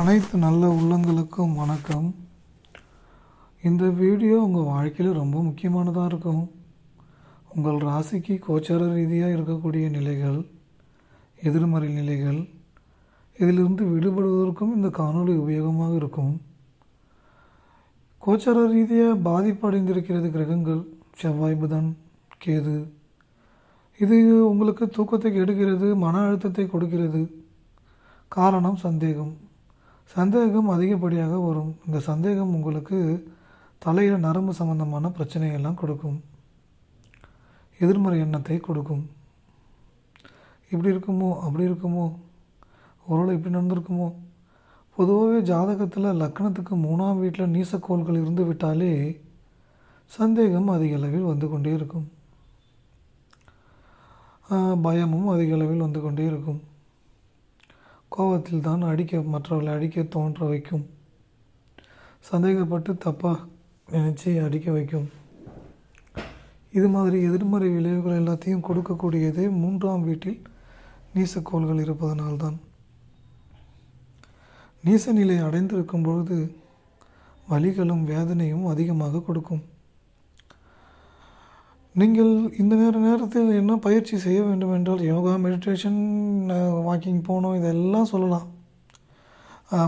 அனைத்து நல்ல உள்ளங்களுக்கும் வணக்கம். இந்த வீடியோ உங்கள் வாழ்க்கையில் ரொம்ப முக்கியமானதாக இருக்கும். உங்கள் ராசிக்கு கோச்சார ரீதியாக இருக்கக்கூடிய நிலைகள் எதிர்மறை நிலைகள் இதிலிருந்து விடுபடுவதற்கும் இந்த காணொளி உபயோகமாக இருக்கும். கோச்சார ரீதியாக பாதிப்படைந்திருக்கிறது கிரகங்கள் செவ்வாய் புதன் கேது. இது உங்களுக்கு தூக்கத்தை கெடுக்கிறது மன அழுத்தத்தை கொடுக்கிறது. காரணம் சந்தேகம். சந்தேகம் அதிகப்படியாக வரும். இந்த சந்தேகம் உங்களுக்கு தலையில் நரம்பு சம்பந்தமான பிரச்சனையெல்லாம் கொடுக்கும். எதிர்மறை எண்ணத்தை கொடுக்கும். இப்படி இருக்குமோ அப்படி இருக்குமோ ஒருவேளை இப்படி நடந்திருக்குமோ? பொதுவாகவே ஜாதகத்தில் லக்கணத்துக்கு மூணாம் வீட்டில் நீசக்கோள்கள் இருந்து விட்டாலே சந்தேகம் அதிக அளவில் வந்து கொண்டே இருக்கும். பயமும் அதிக அளவில் வந்து கொண்டே இருக்கும். கோபத்தில் தான் அடிக்க மற்றவர்களை அடிக்க தோன்ற வைக்கும். சந்தேகப்பட்டு தப்பாக நினச்சி அடிக்க வைக்கும். இது மாதிரி எதிர்மறை விளைவுகள் எல்லாத்தையும் கொடுக்கக்கூடியதே மூன்றாம் வீட்டில் நீசக்கோள்கள் இருப்பதனால்தான் நீச நிலை அடைந்திருக்கும் பொழுது வலிகளும் வேதனையும் அதிகமாக கொடுக்கும். நீங்கள் இந்த நேர நேரத்தில் என்ன பயிற்சி செய்ய வேண்டும் என்றால் யோகா மெடிடேஷன் வாக்கிங் போகணும் இதெல்லாம் சொல்லலாம்.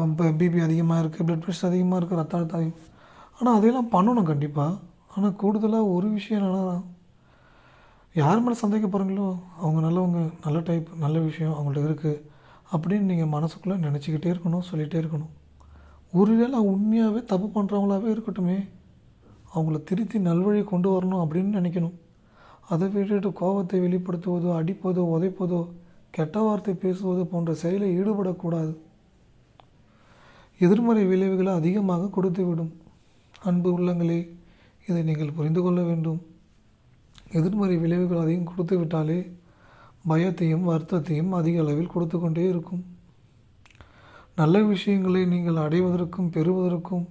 இப்போ பிபி அதிகமாக இருக்குது ப்ளட் ப்ரெஷர் அதிகமாக இருக்குது ரத்த அழுத்தம் அதிகம். ஆனால் அதையெல்லாம் பண்ணணும் கண்டிப்பாக ஆனால் கூடுதலாக ஒரு விஷயம் என்னென்னா யார் மேலே சந்தேகப்படுறீங்களோ அவங்க நல்லவங்க நல்ல டைப் நல்ல விஷயம் அவங்கள்ட்ட இருக்குது அப்படின்னு நீங்கள் மனசுக்குள்ளே நினச்சிக்கிட்டே இருக்கணும் சொல்லிகிட்டே இருக்கணும். ஒருவேளை உண்மையாகவே தப்பு பண்ணுறவங்களாவே இருக்கட்டுமே அவங்கள திருத்தி நல்வழி கொண்டு வரணும் அப்படின்னு நினைக்கணும். அதை விட்டுட்டு கோபத்தை வெளிப்படுத்துவதோ அடிப்பதோ உதைப்பதோ கெட்ட வார்த்தை பேசுவது போன்ற செயலில் ஈடுபடக்கூடாது. எதிர்மறை விளைவுகளை அதிகமாக கொடுத்துவிடும். அன்பு உள்ளங்களே இதை நீங்கள் புரிந்து கொள்ள வேண்டும். எதிர்மறை விளைவுகள் அதிகம் கொடுத்து விட்டாலே பயத்தையும் வருத்தத்தையும் அதிக அளவில் கொடுத்து கொண்டே இருக்கும். நல்ல விஷயங்களை நீங்கள் அடைவதற்கும் பெறுவதற்கும்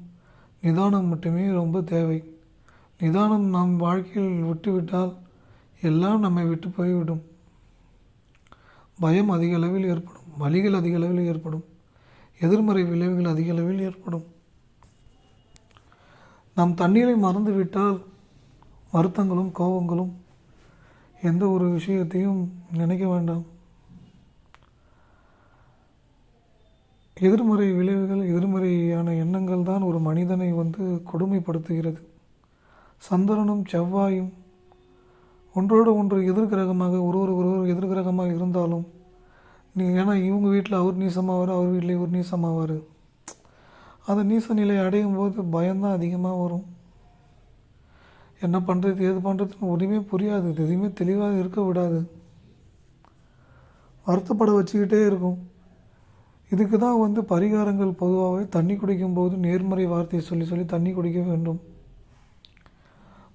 நிதானம் மட்டுமே ரொம்ப தேவை. நிதானம் நம் வாழ்க்கையில் விட்டுவிட்டால் எல்லாம் நம்மை விட்டு போய்விடும். பயம் அதிக அளவில் ஏற்படும். வலிகள் அதிக அளவில் ஏற்படும். எதிர்மறை விளைவுகள் அதிக அளவில் ஏற்படும். நாம் தண்ணீரை மறந்துவிட்டால் வருத்தங்களும் கோபங்களும் எந்த ஒரு விஷயத்தையும் நினைக்க வேண்டாம். எதிர்மறை விளைவுகள் எதிர்மறையான எண்ணங்கள் தான் ஒரு மனிதனை வந்து கொடுமைப்படுத்துகிறது. சந்திரனும் செவ்வாயும் ஒன்றோடு ஒன்று எதிர்கிரகமாக ஒருவர் ஒருவர் எதிர்கிரகமாக இருந்தாலும் நீ ஏன்னா இவங்க வீட்டில் அவர் நீசமாவார் அவர் வீட்டில் இவர் நீசமாவார். அந்த நீச நிலை அடையும் போது பயம்தான் அதிகமாக வரும். என்ன பண்ணுறது ஏது பண்ணுறதுன்னு ஒன்றுமே புரியாது எதுவுமே தெளிவாக இருக்க விடாது. வருத்தப்பட வச்சுக்கிட்டே இருக்கும். இதுக்கு தான் வந்து பரிகாரங்கள் பொதுவாகவே தண்ணி குடிக்கும்போது நேர்மறை வார்த்தையை சொல்லி சொல்லி தண்ணி குடிக்க வேண்டும்.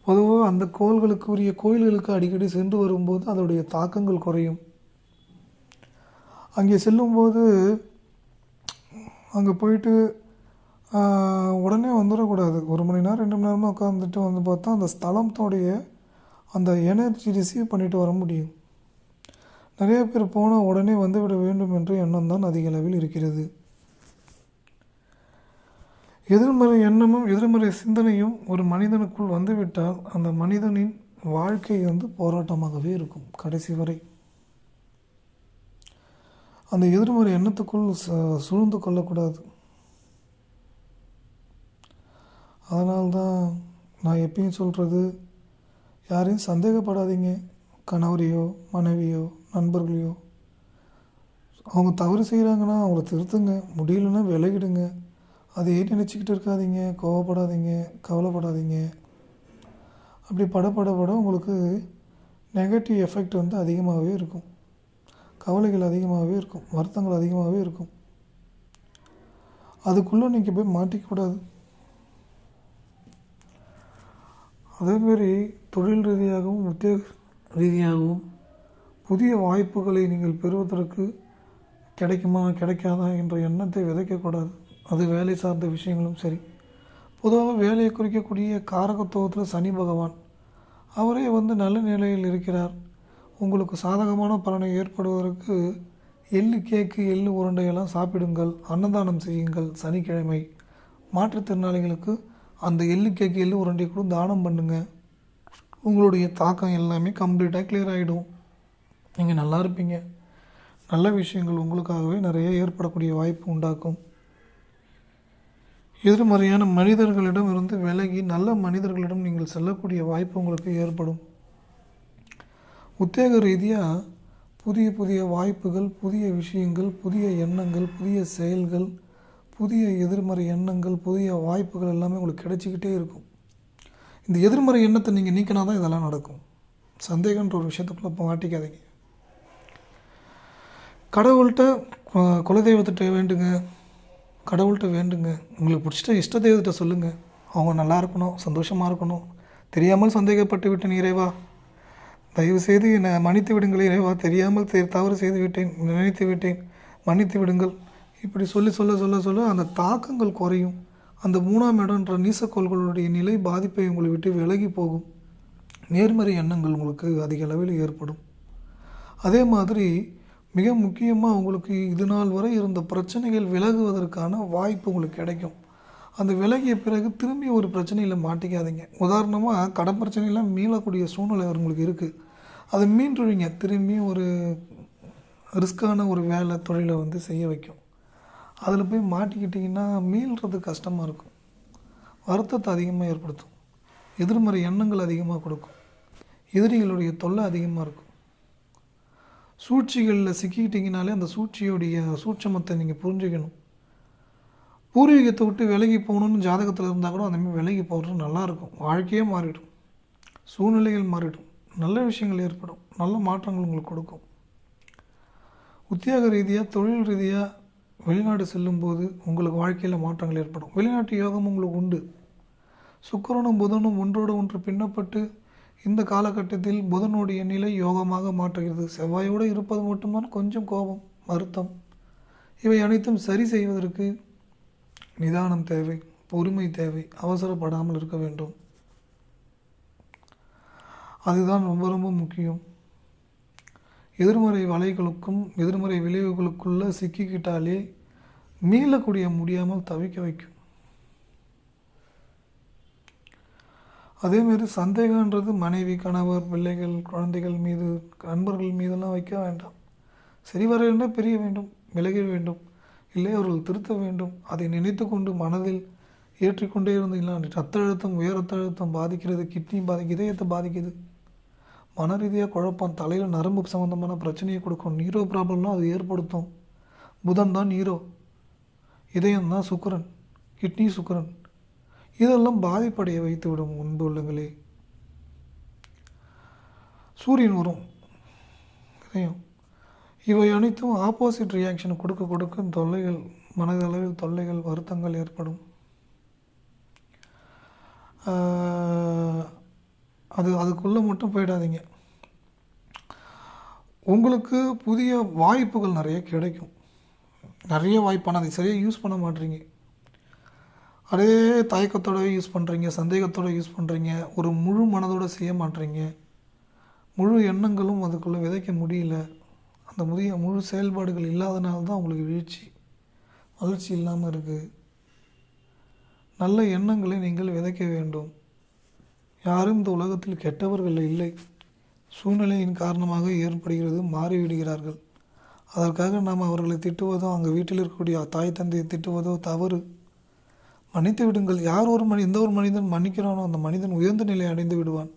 பொதுவாக அந்த கோள்களுக்கு உரிய கோயில்களுக்கு அடிக்கடி சென்று வரும்போது அதோடைய தாக்கங்கள் குறையும். அங்கே செல்லும்போது அங்கே போயிட்டு உடனே வந்துடக்கூடாது. ஒரு மணி நேரம் ரெண்டு மணி நேரமாக உட்காந்துட்டு வந்து பார்த்தா அந்த ஸ்தலத்தோடைய அந்த எனர்ஜி ரிசீவ் பண்ணிட்டு வர முடியும். நிறைய பேர் போனால் உடனே வந்துவிட வேண்டும் என்ற எண்ணம் தான் அதிக அளவில் இருக்கிறது. எதிர்மறை எண்ணமும் எதிர்மறை சிந்தனையும் ஒரு மனிதனுக்குள் வந்துவிட்டால் அந்த மனிதனின் வாழ்க்கை வந்து போராட்டமாகவே இருக்கும் கடைசி வரை. அந்த எதிர்மறை எண்ணத்துக்குள் ச- சூழ்ந்து கொள்ளக்கூடாது. அதனால்தான் நான் எப்பயும் சொல்கிறது யாரையும் சந்தேகப்படாதீங்க. கணவரையோ மனைவியோ நண்பர்களையோ. அவங்க தவறு செய்கிறாங்கன்னா அவங்கள திருத்துங்க முடியலன்னா விலகிடுங்க. அதையே நினச்சிக்கிட்டு இருக்காதீங்க? கோவப்படாதீங்க. கவலைப்படாதீங்க. அப்படி படப்பட பட பட உங்களுக்கு நெகட்டிவ் எஃபெக்ட் வந்து அதிகமாகவே இருக்கும். கவலைகள் அதிகமாகவே இருக்கும். வருத்தங்கள் அதிகமாகவே இருக்கும். அதுக்குள்ளே நீங்கள் போய் மாட்டிக்கூடாது அதேமாரி தொழில் ரீதியாகவும் உத்தியோக ரீதியாகவும் புதிய வாய்ப்புகளை நீங்கள் பெறுவதற்கு கிடைக்குமா கிடைக்காதா என்ற எண்ணத்தை விதைக்கக்கூடாது அது வேலை சார்ந்த விஷயங்களும் சரி. பொதுவாக வேலையை குறிக்கக்கூடிய காரகத்துவத்தில் சனி பகவான். அவரே வந்து நல்ல நிலையில் இருக்கிறார். உங்களுக்கு சாதகமான பலனை ஏற்படுவதற்கு எள்ளு கேக்கு எள்ளு உருண்டையெல்லாம் சாப்பிடுங்கள். அன்னதானம் செய்யுங்கள். சனிக்கிழமை மாற்றுத்திறனாளிகளுக்கு அந்த எள்ளு கேக்கு எள்ளு உருண்டை கூட தானம் பண்ணுங்க. உங்களுடைய தாக்கம் எல்லாமே கம்ப்ளீட்டாக கிளியர் ஆகிடும் நீங்கள் நல்லா இருப்பீங்க. நல்ல விஷயங்கள் உங்களுக்காகவே நிறைய ஏற்படக்கூடிய வாய்ப்பு உண்டாக்கும். எதிர்மறையான மனிதர்களிடம் இருந்து விலகி நல்ல மனிதர்களிடம் நீங்கள் செல்லக்கூடிய வாய்ப்பு உங்களுக்கு ஏற்படும். உத்தேக ரீதியாக புதிய புதிய வாய்ப்புகள் புதிய விஷயங்கள் புதிய எண்ணங்கள் புதிய செயல்கள் புதிய எதிர்மறை எண்ணங்கள் புதிய வாய்ப்புகள் எல்லாமே உங்களுக்கு கிடைச்சிக்கிட்டே இருக்கும். இந்த எதிர்மறை எண்ணத்தை நீங்கள் நீக்கினா தான் இதெல்லாம் நடக்கும். சந்தேகன்ற ஒரு விஷயத்துக்குள்ளே இப்போ மாட்டிக்காதீங்க. கடவுள்கிட்ட குலதெய்வத்திட்ட வேண்டுங்க. கடவுள்கிட்ட வேண்டுங்க. உங்களுக்கு பிடிச்சிட்ட இஷ்ட தெய்வத்தை சொல்லுங்கள் அவங்க நல்லா இருக்கணும் சந்தோஷமாக இருக்கணும். தெரியாமல் சந்தேகப்பட்டு விட்டேன் இறைவா. தயவு செய்து என்னை மன்னித்து விடுங்கள் இறைவா. தெரியாமல் தெ- தவறு செய்து விட்டேன் நினைத்து விட்டேன். மன்னித்து விடுங்கள். இப்படி சொல்லி சொல்ல சொல்ல சொல்ல அந்த தாக்கங்கள் குறையும். அந்த மூணாம் இடம்ன்ற நீசக்கோள்களுடைய நிலை பாதிப்பை உங்களை விட்டு விலகி போகும். நேர்மறை எண்ணங்கள் உங்களுக்கு அதிக அளவில் ஏற்படும். அதே மாதிரி மிக முக்கியமாக உங்களுக்கு இது நாள் வரை இருந்த பிரச்சனைகள் விலகுவதற்கான வாய்ப்பு உங்களுக்கு கிடைக்கும். அந்த விலகிய பிறகு திரும்பி ஒரு பிரச்சனையில் மாட்டிக்காதீங்க. உதாரணமாக கடன் பிரச்சனையெல்லாம் மீளக்கூடிய சூழ்நிலை உங்களுக்கு இருக்குது அதை மீண்டுருவீங்க திரும்பி ஒரு ரிஸ்க்கான ஒரு வேலை தொழிலை வந்து செய்ய வைக்கும். அதில் போய் மாட்டிக்கிட்டிங்கன்னா மீள்றது கஷ்டமாக இருக்கும். வருத்தத்தை அதிகமாக ஏற்படுத்தும். எதிர்மறை எண்ணங்கள் அதிகமாக கொடுக்கும். எதிரிகளுடைய தொல்லை அதிகமாக இருக்கும். சூழ்ச்சிகளில் சிக்கிக்கிட்டிங்கனாலே அந்த சூழ்ச்சியோடைய சூட்சமத்தை நீங்கள் புரிஞ்சுக்கணும். பூர்வீகத்தை விட்டு விலகி போகணுன்னு ஜாதகத்தில் இருந்தால் கூட அந்தமாதிரி விலகி போகிறது நல்லாயிருக்கும். வாழ்க்கையே மாறிடும். சூழ்நிலைகள் மாறிடும். நல்ல விஷயங்கள் ஏற்படும். நல்ல மாற்றங்கள் உங்களுக்கு கொடுக்கும். உத்தியோக ரீதியாக தொழில் ரீதியாக வெளிநாடு செல்லும்போது உங்களுக்கு வாழ்க்கையில் மாற்றங்கள் ஏற்படும். வெளிநாட்டு யோகம் உங்களுக்கு உண்டு. சுக்கிரனும் புதனும் ஒன்றோடு ஒன்று பின்னப்பட்டு இந்த காலகட்டத்தில் புதனுடைய நிலை யோகமாக மாற்றுகிறது. செவ்வாயோடு இருப்பது மட்டும்தான் கொஞ்சம் கோபம் வருத்தம். இவை அனைத்தும் சரி செய்வதற்கு நிதானம் தேவை பொறுமை தேவை அவசரப்படாமல் இருக்க வேண்டும். அதுதான் ரொம்ப ரொம்ப முக்கியம். எதிர்மறை வலைகளுக்கும் எதிர்மறை விளைவுகளுக்குள்ளே சிக்கிக்கிட்டாலே மீளக்கூடிய முடியாமல் தவிக்க வைக்கும். அதேமாரி சந்தேகன்றது மனைவி கணவர் பிள்ளைகள் குழந்தைகள் மீது நண்பர்கள் மீதெல்லாம் வைக்க வேண்டாம். சரி வரையினா பிரிய வேண்டும் விலக வேண்டும் இல்லை அவர்கள் திருத்த வேண்டும் அதை நினைத்து கொண்டு மனதில் ஏற்றிக்கொண்டே இருந்தீங்களா ரத்த அழுத்தம் உயர் ரத்த அழுத்தம் பாதிக்கிறது கிட்னி பாதிக்கு இதயத்தை பாதிக்குது. மன ரீதியாக குழப்பம் தலையில் நரம்பு சம்மந்தமான பிரச்சனையை கொடுக்கும் நீரோ ப்ராப்ளம்லாம் அது ஏற்படுத்தும். புதன் தான் நீரோ இதயம் தான் சுக்கரன் கிட்னி சுக்கரன். இதெல்லாம் பாதிப்படைய வைத்து விடும் முன்பு உள்ளங்களே. சூரியன் வரும். இதையும். இவை அனைத்தும் ஆப்போசிட் ரியாக்ஷன் கொடுக்க கொடுக்க தொல்லைகள் மனதளவில் தொல்லைகள் வருத்தங்கள் ஏற்படும். அது அதுக்குள்ளே மட்டும் போயிடாதீங்க. உங்களுக்கு புதிய வாய்ப்புகள் நிறைய கிடைக்கும். நிறைய வாய்ப்பான அதை சரியாக யூஸ் பண்ண மாட்டீங்க. அதே தயக்கத்தோட யூஸ் பண்ணுறீங்க சந்தேகத்தோட யூஸ் பண்ணுறீங்க ஒரு முழு மனதோட செய்ய மாட்டீங்க. முழு எண்ணங்களும் அதுக்குள்ளே விதைக்க முடியல. அந்த முதிய முழு செயல்பாடுகள் இல்லாதனால தான் உங்களுக்கு வீழ்ச்சி வளர்ச்சி இல்லாமல் இருக்குது நல்ல எண்ணங்களை நீங்கள் விதைக்க வேண்டும். யாரும் இந்த உலகத்தில் கெட்டவர்கள் இல்லை. சூழ்நிலையின் காரணமாக ஏற்படுகிறது மாறிவிடுகிறார்கள். அதற்காக நாம் அவர்களை திட்டுவதோ அங்கே வீட்டில் இருக்கக்கூடிய தாய் தந்தையை திட்டுவதோ தவறு. மன்னித்து விடுங்கள். யார் ஒரு மனி எந்த ஒரு மனிதன் மன்னிக்கிறானோ அந்த மனிதன் உயர்ந்த நிலை அடைந்து விடுவான்.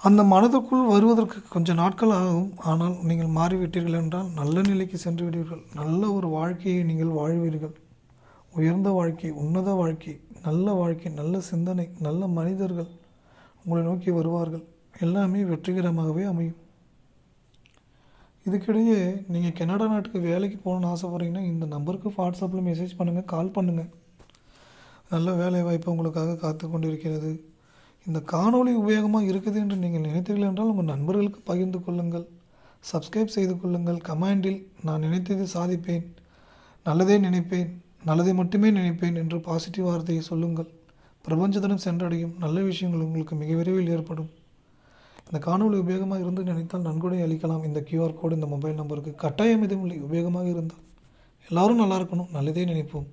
அந்த மனதுக்குள் வருவதற்கு கொஞ்சம் நாட்கள் ஆகும். ஆனால் நீங்கள் மாறிவிட்டீர்கள் என்றால் நல்ல நிலைக்கு சென்று விடுவீர்கள். நல்ல ஒரு வாழ்க்கையை நீங்கள் வாழ்வீர்கள். உயர்ந்த வாழ்க்கை உன்னத வாழ்க்கை நல்ல வாழ்க்கை நல்ல சிந்தனை நல்ல மனிதர்கள் உங்களை நோக்கி வருவார்கள். எல்லாமே வெற்றிகரமாகவே அமையும். இதுக்கிடையே நீங்கள் கனடா நாட்டுக்கு வேலைக்கு போகணுன்னு ஆசைப்பட்றீங்கன்னா இந்த நம்பருக்கு வாட்ஸ்அப்பில் மெசேஜ் பண்ணுங்கள் கால் பண்ணுங்கள் நல்ல வேலை வாய்ப்பு உங்களுக்காக காத்து கொண்டிருக்கிறது இந்த காணொளி உபயோகமாக இருக்குது என்று நீங்கள் நினைத்தீர்கள் என்றால் உங்கள் நண்பர்களுக்கு பகிர்ந்து கொள்ளுங்கள். சப்ஸ்கிரைப் செய்து கொள்ளுங்கள். கமெண்டில் நான் நினைத்தது சாதிப்பேன் நல்லதே நினைப்பேன் நல்லதை மட்டுமே நினைப்பேன் என்று பாசிட்டிவ் வார்த்தையை சொல்லுங்கள். பிரபஞ்சத்திடம் சென்றடையும் நல்ல விஷயங்கள் உங்களுக்கு மிக விரைவில் ஏற்படும். இந்த காணொளி உபயோகமாக இருந்து நினைத்தால் நன்கொடை அளிக்கலாம். இந்த கியூஆர் கோடு இந்த மொபைல் நம்பருக்கு கட்டாயம் எதுவும் இல்லை உபயோகமாக இருந்தால். எல்லாரும் நல்லா இருக்கணும் நல்லதே நினைப்போம்.